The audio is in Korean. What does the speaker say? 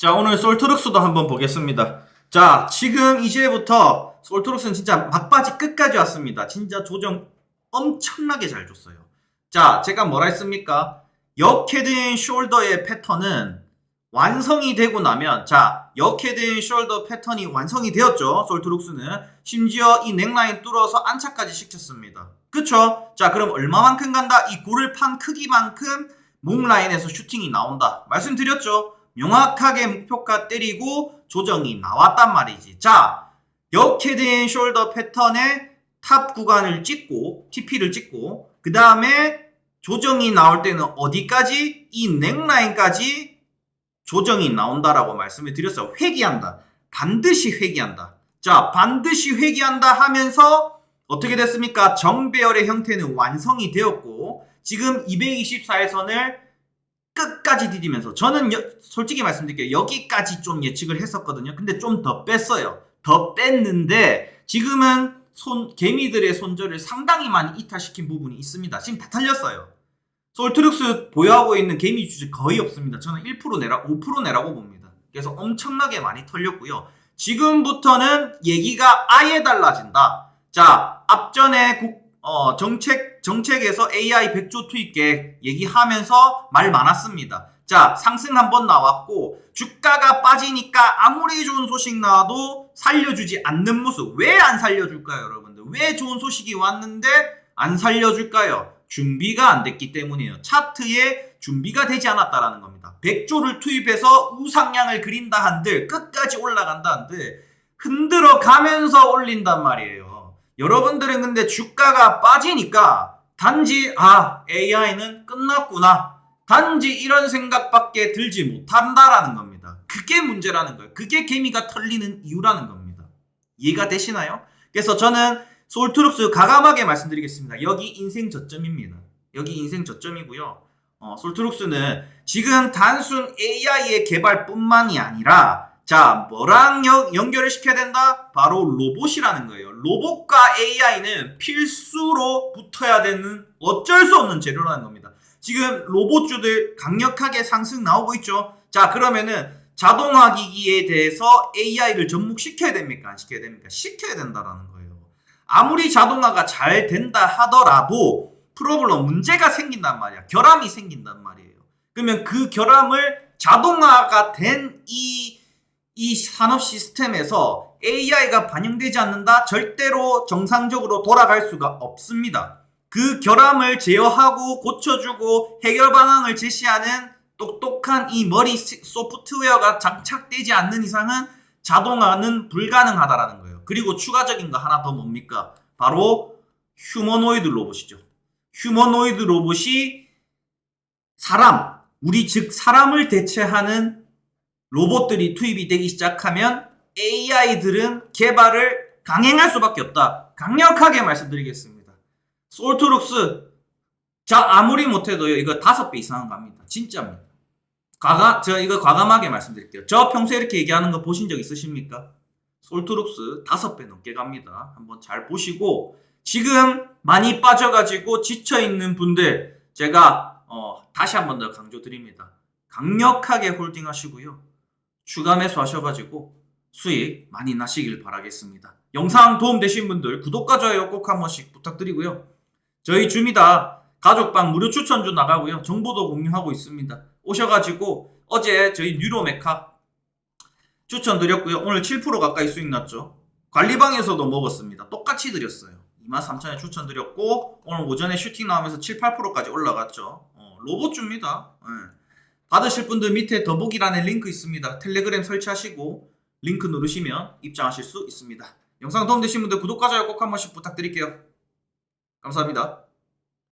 자, 오늘 솔트룩스도 한번 보겠습니다. 자, 지금 이제부터 솔트룩스는 진짜 막바지 끝까지 왔습니다. 진짜 조정 엄청나게 잘 줬어요. 자, 제가 뭐라 했습니까? 역헤드인 숄더의 패턴은 완성이 되고 나면 자, 역헤드인 숄더 패턴이 완성이 되었죠. 솔트룩스는 심지어 이 넥라인 뚫어서 안착까지 시켰습니다. 그쵸? 자, 그럼 얼마만큼 간다? 이 고를 판 크기만큼 목 라인에서 슈팅이 나온다. 말씀드렸죠? 명확하게 목표가 때리고 조정이 나왔단 말이지. 자, 역헤드인 숄더 패턴의 탑 구간을 찍고 TP를 찍고 그 다음에 조정이 나올 때는 어디까지? 이 넥라인까지 조정이 나온다라고 말씀을 드렸어요. 회귀한다. 반드시 회귀한다. 자, 반드시 회귀한다 하면서 어떻게 됐습니까? 정배열의 형태는 완성이 되었고 지금 224일선을 끝까지 디디면서 저는 여- 솔직히 말씀드릴게요. 여기까지 좀 예측을 했었거든요. 근데 좀 더 뺐어요. 더 뺐는데 지금은 손 개미들의 손절을 상당히 많이 이탈시킨 부분이 있습니다. 지금 다 털렸어요. 솔트룩스 보유하고 있는 개미 주식 거의 없습니다. 저는 1% 내라 5% 내라고 봅니다. 그래서 엄청나게 많이 털렸고요. 지금부터는 얘기가 아예 달라진다. 자, 앞전에 국, 어, 정책, 정책에서 AI 100조 투입 계획 얘기하면서 말 많았습니다. 자, 상승 한번 나왔고, 주가가 빠지니까 아무리 좋은 소식 나와도 살려주지 않는 모습. 왜 안 살려줄까요, 여러분들? 왜 좋은 소식이 왔는데 안 살려줄까요? 준비가 안 됐기 때문이에요. 차트에 준비가 되지 않았다라는 겁니다. 100조를 투입해서 우상향을 그린다 한들, 끝까지 올라간다 한들, 흔들어 가면서 올린단 말이에요. 여러분들은 근데 주가가 빠지니까 단지 아 AI는 끝났구나. 단지 이런 생각밖에 들지 못한다라는 겁니다. 그게 문제라는 거예요. 그게 개미가 털리는 이유라는 겁니다. 이해가 되시나요? 그래서 저는 솔트룩스 가감하게 말씀드리겠습니다. 여기 인생 저점입니다. 여기 인생 저점이고요. 어, 솔트룩스는 지금 단순 AI의 개발뿐만이 아니라 자 뭐랑 연, 연결을 시켜야 된다? 바로 로봇이라는 거예요. 로봇과 AI는 필수로 붙어야 되는 어쩔 수 없는 재료라는 겁니다. 지금 로봇주들 강력하게 상승 나오고 있죠. 자 그러면은 자동화 기기에 대해서 AI를 접목시켜야 됩니까? 안 시켜야 됩니까? 시켜야 된다라는 거예요. 아무리 자동화가 잘 된다 하더라도 프로블럼 문제가 생긴단 말이야. 결함이 생긴단 말이에요. 그러면 그 결함을 자동화가 된이 이 산업 시스템에서 AI가 반영되지 않는다? 절대로 정상적으로 돌아갈 수가 없습니다. 그 결함을 제어하고 고쳐주고 해결 방안을 제시하는 똑똑한 이 머리 시- 소프트웨어가 장착되지 않는 이상은 자동화는 불가능하다라는 거예요. 그리고 추가적인 거 하나 더 뭡니까? 바로 휴머노이드 로봇이죠. 휴머노이드 로봇이 사람, 우리 즉 사람을 대체하는 로봇들이 투입이 되기 시작하면 AI들은 개발을 강행할 수밖에 없다. 강력하게 말씀드리겠습니다. 솔트룩스 자 아무리 못해도요 이거 다섯 배 이상은 갑니다. 진짜입니다. 과감 제가 이거 과감하게 말씀드릴게요. 저 평소에 이렇게 얘기하는 거 보신 적 있으십니까? 솔트룩스 다섯 배 넘게 갑니다. 한번 잘 보시고 지금 많이 빠져가지고 지쳐 있는 분들 제가 어, 다시 한 번 더 강조드립니다. 강력하게 홀딩하시고요. 추가 매수하셔가지고 수익 많이 나시길 바라겠습니다. 영상 도움되신 분들 구독과 좋아요 꼭 한 번씩 부탁드리고요. 저희 줌이다 가족방 무료 추천주 나가고요. 정보도 공유하고 있습니다. 오셔가지고 어제 저희 뉴로메카 추천드렸고요. 오늘 7% 가까이 수익 났죠. 관리방에서도 먹었습니다. 똑같이 드렸어요. 23,000에 추천드렸고 오늘 오전에 슈팅 나오면서 7, 8%까지 올라갔죠. 어, 로봇주입니다. 예. 받으실 분들 밑에 더보기란에 링크 있습니다. 텔레그램 설치하시고 링크 누르시면 입장하실 수 있습니다. 영상 도움되신 분들 구독과 좋아요 꼭 한 번씩 부탁드릴게요. 감사합니다.